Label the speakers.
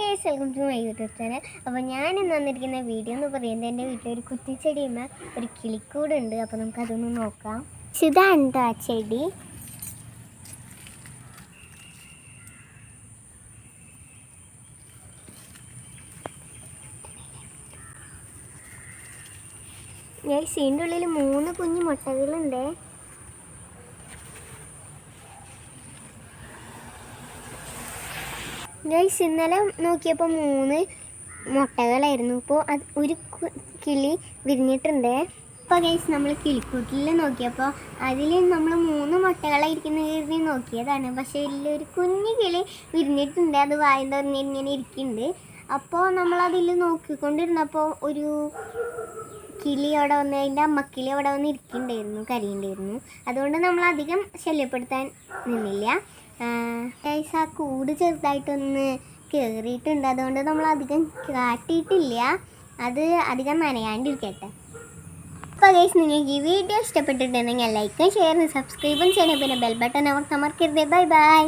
Speaker 1: Guys welcome to my YouTube channel അപ്പോൾ ഞാൻ ഇന്ന് വന്നിരിക്കുന്ന വീഡിയോ എന്ന് പറയുന്നത് എന്റെ വീട്ടിലൊരു കുറ്റിച്ചെടിയുമ്മ ഒരു കിളിക്കൂടുണ്ട് അപ്പോൾ നമുക്കതൊന്ന് നോക്കാം. ഇതാണ് ആ ചെടി? ഞാൻ സീന്റെ ഉള്ളിൽ മൂന്ന് കുഞ്ഞു മുട്ടകളുണ്ട്. ഗൈസ് ഇന്നലെ നോക്കിയപ്പോൾ മൂന്ന് മുട്ടകളായിരുന്നു. ഇപ്പോൾ അത് ഒരു കിളി വിരിഞ്ഞിട്ടുണ്ട്. അപ്പോൾ ഗൈസ് നമ്മൾ കിളിക്കൂട്ടിൽ നോക്കിയപ്പോൾ അതിൽ നമ്മൾ മൂന്ന് മുട്ടകളായിരിക്കുന്ന കരുതി നോക്കിയതാണ്. പക്ഷേ ഇതിലൊരു കുഞ്ഞു കിളി വിരിഞ്ഞിട്ടുണ്ട്. അത് വായം തുറന്ന് ഇങ്ങനെ ഇരിക്കുന്നുണ്ട്. അപ്പോൾ നമ്മളതിൽ നോക്കിക്കൊണ്ടിരുന്നപ്പോൾ ഒരു കിളി അവിടെ വന്ന് അതിന്റെ അമ്മക്കിളി അവിടെ വന്ന് ഇരിക്കുന്നുണ്ടായിരുന്നു കരയുണ്ടായിരുന്നു അതുകൊണ്ട് നമ്മൾ അധികം ശല്യപ്പെടുത്താൻ നിന്നില്ല. ഗൈസ് ആ കൂട് ചെറുതായിട്ടൊന്ന് കയറിയിട്ടുണ്ട് അതുകൊണ്ട് നമ്മൾ അധികം കാട്ടിയിട്ടില്ല. അത് അധികം നനയാണ്ടിരിക്കട്ടെ. അപ്പോൾ ഗൈസ് നിങ്ങൾക്ക് ഈ വീഡിയോ ഇഷ്ടപ്പെട്ടിട്ടുണ്ടെങ്കിൽ ലൈക്കും ഷെയറും സബ്സ്ക്രൈബും ചെയ്യണം. പിന്നെ ബെൽ ബട്ടൺ അവർക്ക് അമർക്കരുത് ബൈ ബൈ